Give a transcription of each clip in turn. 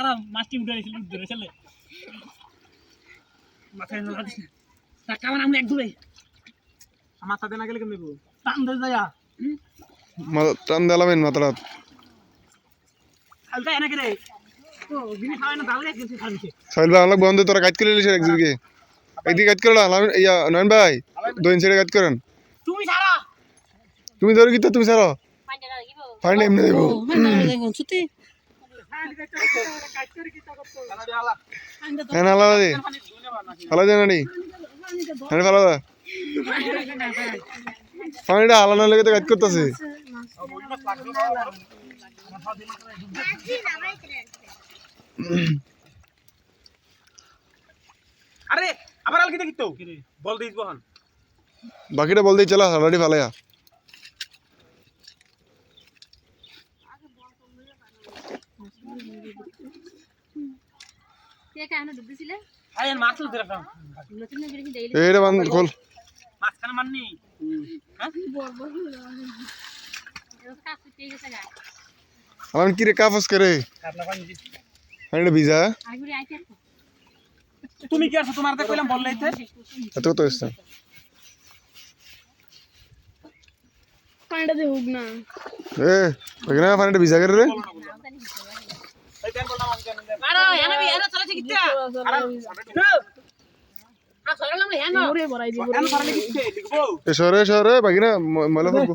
খারাপ মাছটি উঠে গেছিল ধরে চলে। মাথায় নজর দিস না। টাকা আমি এক দূরে মাথা দেনা গেলে কেমন টান ধরে যায়া। টান দিলামেন মাথাটা। হালকা এনে রে ও বিনি খাওয়াই না দাও রে কিছু খাবিছে সাহিল ভাই আমাকে বন্ধ তোরা কাজ করে লিস একদিকে একদিকে কাজ করে ইয়া নয়ন ভাই দইন সাইডে কাজ করেন। তুমি সারা তুমি ধরো কি তুমি সারো ফাইন এমনি দেবো। হ্যাঁ না আলাদা দে। আলাদা দে নানি হ্যাঁ আলাদা পানিটা আলাদা লেগে তো কাজ করতেছে। আরে আবার আলকি দেখি তো। বল দিস বহন বাকিটা বলতেই চলা অলরেডি আরে মাছ তো এইটা খোল। মাননি আমার কি রে? কাফস করে ভিজা? তুমি কি আছো? তোমার তো কইলাম বল এত কত এসছে। পানিটা হোক না। এ ওখানে পানিটা ভিজা করে রে। রে সারা সরে সরে বাকি না ময়লা করব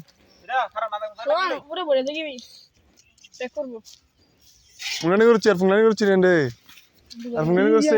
ওরে বড়ে দেখি চেক করব করছি আর ফুঙ্গানি করছি রে আর ফুঙ্গানি করছি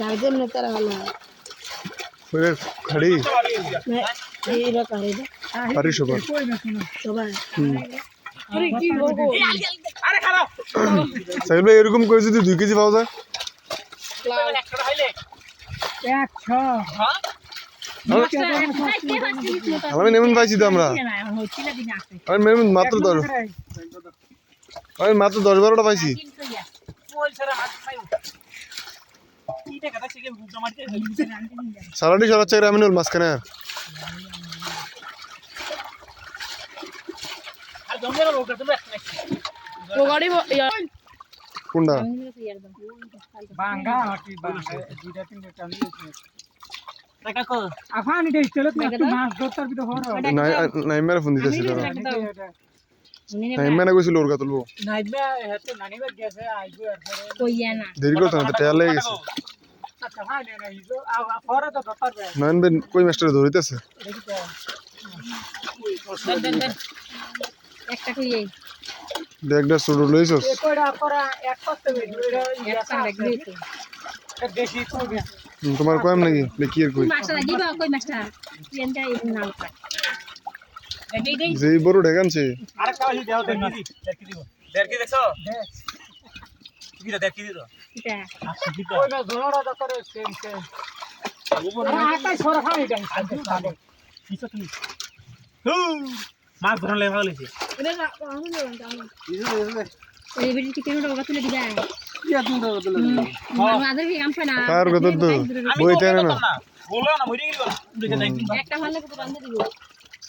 গার্জেন খাড়ি? কারে আরে কি বলব? আরে খারাপ ভাই এরকম করে যদি দুই কেজি পাওয়া যায়? আমি নেমন পাইছি তো আমরা। আমি নেমন মাত্র দশ আমি মাত্র দশ বারোটা পাইছি। সারাটি সরাচ্ছে আমি নল মাঝখানে। কোনটা? নাই। নাই ফোন দিতেছি মেরা কইছিল ওর গা তুলবো। দেরি করতো না। তো লেগে গেছে নয়ন বেন কই মাস্টার ধরিতেছে একটা ছোট লইছস তোমার কম নাকি? দেখি কই মাছটা যেই বড় ঢেকানছে আরে কালি দেও দেখি দেখি দিব। দেড় কি দেখছ? কি দেখ কি দিছো এটা। কিছো তুমি? মাছ ধরলে ভালো হইছে এটা আমি না এই কি কেন তুলে দিবা? আমাদের কি কাম পায় না। কার বইতে না না বলো না মরে গেলি বলো। দেখে দেখ একটা ভালো করে রান্ধে দিব।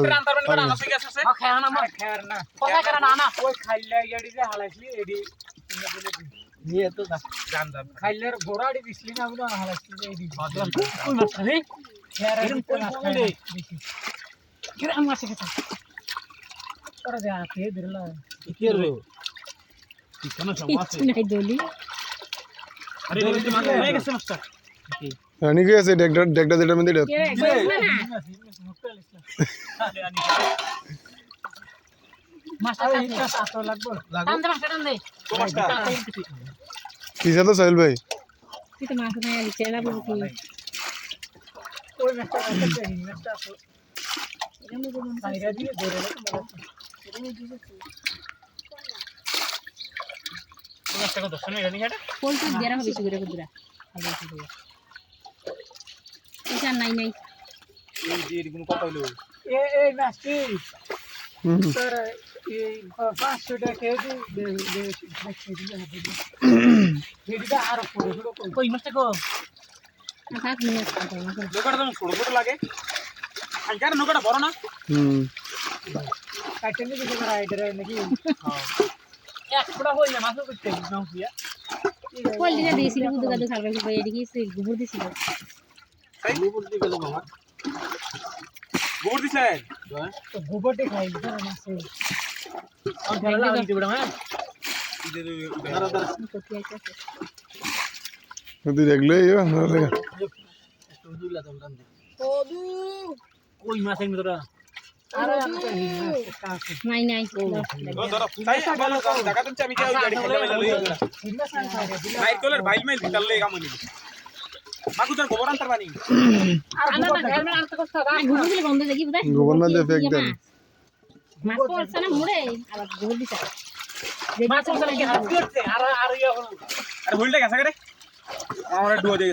না আমার কথা কেন না না ওই খাইলে ইয়াড়ি যে হালাইছি এডি নিয়ে তো না জান জান খাইলের গোড়াড়ি দিছলি না আমরা এই দি কই মাছ রে এরকম কই মাছ খাই মাছ খেতে তোরা যা খেয়ে দিলা কি রে কি কেন সমস্যা কিচ্ছু নাই দলি। আরে মাছ হয়ে গেছে মাছটা। রানি কে আছে ডেকটা ডেকটা যেটার মধ্যে এটা। কে? রে না। মাছটা তো মাছ নাই তো কত এটা এটা নাই। নাই এই যে এরকম কথা হলো। এ মাছটি হুম তোর এই পাঁচশো টাকা কেজি সেটা কই মাছটা কো নৌকাটা যেমন ছোট ছোট লাগে। আজকার নৌকাটা বড় না? হুম। কাটতে নিয়ে পারা এটা নাকি? এক ফোড়া হই না মাছ করতে নাও দিয়া। কোল দিনা দিয়েছিল গাদু খাবে এদিকে সে গোবর দিছিল তাই গোবর দিয়ে দিছেন খাই হ্যাঁ তুই দেখলে কই মাছ তোরা? নাই আমি গোবর না আর তো কষ্ট আর গোবর দিলে গন্ধ দেখি বুঝাই? গোবর না দিয়ে ফেক দেন। মাছ। পড়ছে না মুড়ে। আবার গোবর দিছে মাছ ওখানে কি আর আর ইয়া হলো আরে ভুলটা গেছে রে। আমার ডুয়া দিয়ে